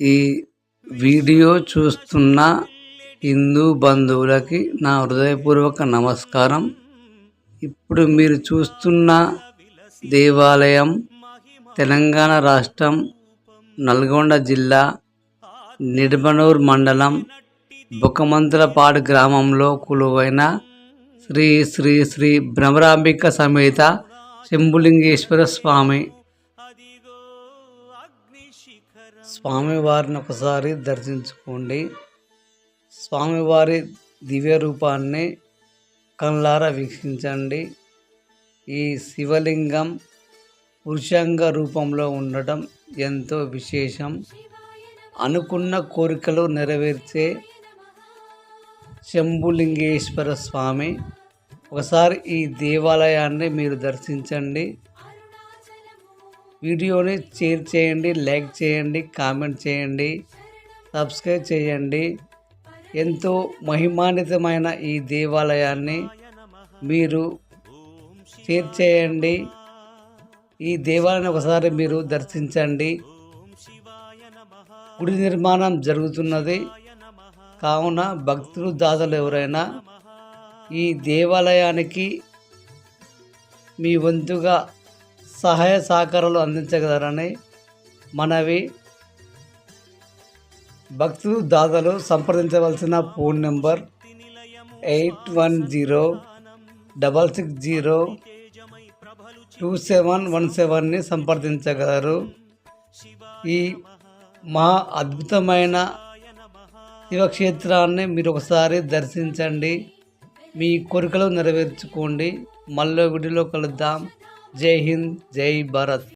ఈ వీడియో చూస్తున్న హిందూ బంధువులకి నా హృదయపూర్వక నమస్కారం. ఇప్పుడు మీరు చూస్తున్న దేవాలయం తెలంగాణ రాష్ట్రం నల్గొండ జిల్లా నిడమనూర్ మండలం బొక్కమంతులపాడు గ్రామంలో కొలువైన శ్రీ శ్రీ శ్రీ భ్రమరాంబిక సమేత శంభులింగేశ్వర స్వామి స్వామివారిని ఒకసారి దర్శించుకోండి. స్వామివారి దివ్య రూపాన్ని కళ్ళారా వీక్షించండి. ఈ శివలింగం పురుషంగ రూపంలో ఉండటం ఎంతో విశేషం. అనుకున్న కోరికలు నెరవేర్చే శంభులింగేశ్వర స్వామి ఒకసారి ఈ దేవాలయాన్ని మీరు దర్శించండి. వీడియోని షేర్ చేయండి లైక్ చేయండి కామెంట్ చేయండి సబ్స్క్రైబ్ చేయండి. ఎంతో మహిమాన్వితమైన ఈ దేవాలయాన్ని మీరు షేర్ చేయండి. ఈ దేవాలయాన్ని ఒకసారి మీరు దర్శించండి. గుడి నిర్మాణం జరుగుతున్నది. కావున భక్తులు దాతలు ఎవరైనా ఈ దేవాలయానికి మీ వంతుగా సహాయ సహకారాలు అందించగలరని మనవి. భక్తులు దాతలు సంప్రదించవలసిన phone number eight one zero double six zero two seven one సెవెన్ని సంప్రదించగలరు. ఈ మా అద్భుతమైన శివక్షేత్రాన్ని మీరు ఒకసారి దర్శించండి. మీ కోరికలు నెరవేర్చుకోండి. మళ్ళీ గుడిలో కలుద్దాం. जय हिंद जय भारत।